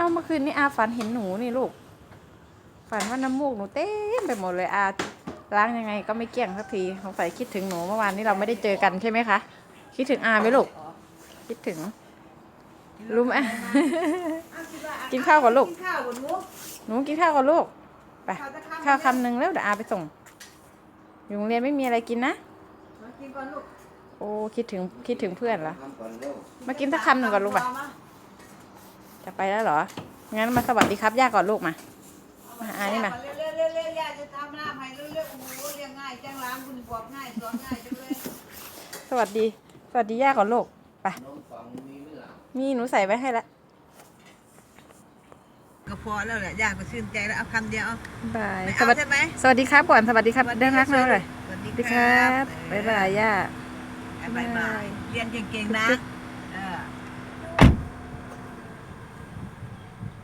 เอาเมื่อคืนนี้อาฝันเห็นหนูนี่ลูก ฝันว่าน้ำมูกหนูเต็มไปหมดเลยอาล้างยังไงก็ไม่เกลี้ยงสักทีสงสัยคิดถึงหนูเมื่อวานนี้เราไม่ได้เจอกันใช่ไหมคะ คิดถึงอาไหมลูก คิดถึงรู้ไหมกินข้าวก่อนลูกกินข้าวก่อนลูกหนูกินข้าวกับลูกไปข้าวจะข้าวคำหนึ่งแล้วเดี๋ยวอาไปส่ง อยู่โรงเรียนไม่มีอะไรกินนะมากินก่อนลูกโอ้คิดถึงคิดถึงเพื่อนเหรอทำก่อนเร็วมากินสักคำหนึ่งก่อนลูกป่ะ จะไปแล้วเหรอ งั้นมาสวัสดีครับย่าก่อนลูกมามาหาอานี่มาเร็วเร็วเร็วเร็วย่าจะทำหน้าให้เร็วเร็วโอ้โหเรียงง่ายจังล้างคุณบอกง่ายสอนง่ายจังเลยสวัสดี สวัสดีย่าก่อนลูกไปน้องฟังมีไหมล่ะมีหนูใส่ไว้ให้ละก็พอแล้วแหละย่าก็ชื่นใจแล้วเอาคำเดียวเอาบายไม่สเอาวัสดีใช่ไหมสวัสดีครับก่อนสวัสดีครับสวัสเรื่องรักน้อยเลยสวัสสดีวัสดีครับบ๊ายบายย่าบ๊ายบายเรียนเก่งๆนะจุ๊บ